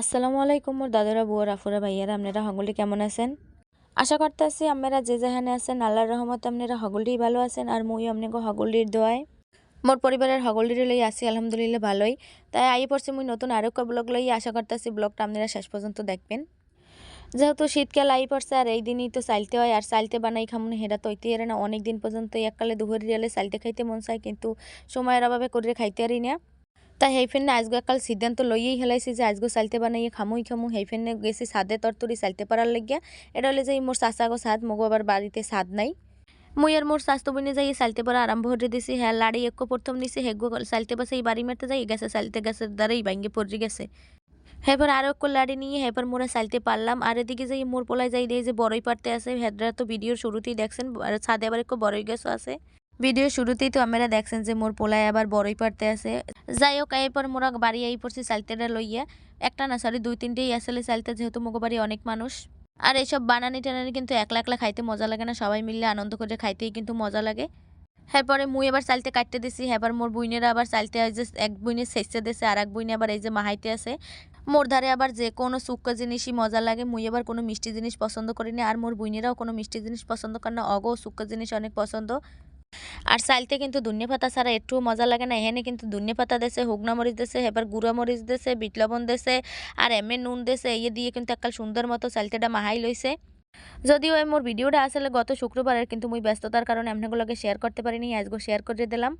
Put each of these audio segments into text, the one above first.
আসসালামু আলাইকুম মোর দাদারা, বুয়ার, আফুরা, ভাইয়ারা, আপনারা সকলে কেমন আছেন? আশা করতেছি আপনারা যে যেখানে আছেন, আল্লাহর রহমতে আপনারা সকলেই ভালো আছেন আর মুই আপনাকে সকলের দোয়ায়। মোর পরিবারের সকলের লই আছি, আলহামদুলিল্লাহ ভালোই। তাই আই পড়ছি মুই নতুন আরও ব্লগ লই, আশা করতেছি ব্লগটা আপনারা শেষ পর্যন্ত দেখবেন। যেহেতু শীতকাল আই পড়ছে আর এই দিনই তো চাইতে হয়, আর চাইতে বানাই খামুন, হেরা তো ইতে না, অনেক দিন পর্যন্ত এককালে দুহরি রেলে চাইতে খাইতে মন চায়, কিন্তু সময়ের অভাবে করে খাইতে পারি না। তাই সেই ফেনে আজগো একাল সিদ্ধান্ত লইয়েই হেলাইছি যে আজগো চালতে বানাইয়ে খামুই খামু। সেই ফেনে গেছি সাদে তরতরি চালতে পারার লাগিয়া। এটা হলে যে মোর চাচাগো সাদ, মগো আবার বাড়িতে সাদ নাই। মুই আর মোর স্বাস্থ্য বইনে যাই চালতে পারা আরম্ভ হতে দিছি। হ্যাঁ লাড়ি এক প্রথম নিছি হেগো চালতে পাশে এই বাড়ি মারতে যাই গেছে চালতে গেছে দ্বারাই ভাঙ্গে পড়ে গেছে। আরও এক লাড়ি নিয়ে হেবার মোরা চালতে পারলাম। আর এদিকে যাই মোর পোলায় যাই দিয়ে যে বড়ই পারতে আছে, হেদরা তো ভিডিওর শুরুতেই দেখছেন ছাদে আবার একটু বড়ই গাছও আছে। ভিডিও শুরুতেই তো আপনারা দেখছেন যে মোর পোলায় আবার বড়ই পারতে আছে। যাই হোক এরপর মোরা বাড়ি আই পড়ছি চালতেটা লইয়া। একটা না সরি দুই তিনটেই আসলে চালতে, যেহেতু মোগো বাড়ি অনেক মানুষ। আর এইসব বানানি টানানি কিন্তু একলা একলা খাইতে মজা লাগে না, সবাই মিলে আনন্দ করে খাইতেই কিন্তু মজা লাগে। এরপরে মুই এবার চালতে কাটতে দিছি এবার মোর বুইনেরা আবার চালতে হয় যে, এক বুইনে সেচতে দিছে আর এক বুইনে আবার এই যে মাহাইতে আছে। মোর ধারে আবার যে কোনো শুক্কা জিনিসই মজা লাগে, মুই আবার কোনো মিষ্টি জিনিস পছন্দ করি না আর মোর বুইনেরাও কোনো মিষ্টি জিনিস পছন্দ করে না, অগো শুক্কা জিনিস অনেক পছন্দ। আর চাইতে কিন্তু ধনিয়া পাতা ছাড়া একটুও মজা লাগে না। এখানে কিন্তু ধনিয়া পাতা দেশে হুগনা মরিচ দেশে এবার গুঁড়া মরিচ দেশে বিট লবণ দেশে আর এমএ নুন দেশে এই দিয়ে কিন্তু একটা সুন্দর মতো চালতেটা মাহাই লইছে যদিও মোর ভিডিওটা আসলে গত শুক্রবারের, কিন্তু মুই ব্যস্ততার কারণে আপনাগুলোকে শেয়ার করতে পারিনি আজকে শেয়ার করে দিলাম।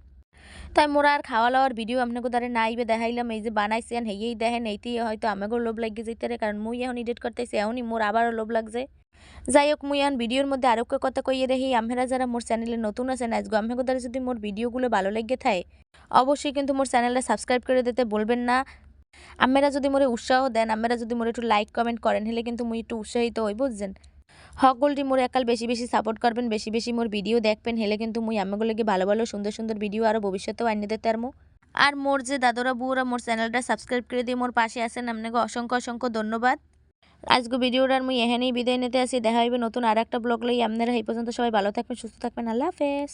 তাই মোরা আর খাওয়া লাওয়ার ভিডিও আপনাকে দ্বারা নাইবে দেখাইলাম, এই যে বানাইছেন হেয়েই দেখেন এইতেই হয়তো আমাকেও লোভ লাগিয়ে যেতে কারণ মুই এখন এডিট করতেছি এখনই মোর আবারও লোভ লাগছে। যাই হোক মুই এখন ভিডিওর মধ্যে আরও একটা কথা কইয়ে দেখি আপনারা যারা মোর চ্যানেলে নতুন আছেন আজকে আমাকে দ্বারা যদি মোর ভিডিওগুলো ভালো লেগে থাকে অবশ্যই কিন্তু মোর চ্যানেলটা সাবস্ক্রাইব করে দিতে বলবেন না। আপনারা যদি মোরে উৎসাহ দেন আপনারা যদি মোরে একটু লাইক কমেন্ট করেন হলে কিন্তু মুই একটু উৎসাহিত হই বুঝছেন সকলটি মোর একাল বেশি বেশি সাপোর্ট করবেন বেশি বেশি মোর ভিডিও দেখবেন, হেলে কিন্তু মুই আমাগুলোকে ভালো ভালো সুন্দর সুন্দর ভিডিও আরও ভবিষ্যতেও আনিয়ে দিতে পারব আর মোর যে দাদরা বুড়া মোর চ্যানেলটা সাবস্ক্রাইব করে দিয়ে মোর পাশে আছেন, আপনাকে অসংখ্য অসংখ্য ধন্যবাদ। আজকে ভিডিওটার মুই এখানেই বিদায় নিতে আসি। দেখা হইবে নতুন আর একটা ব্লগ লই আপনারা এই পর্যন্ত সবাই ভালো থাকবেন, সুস্থ থাকবেন। আল্লাহ হাফেজ।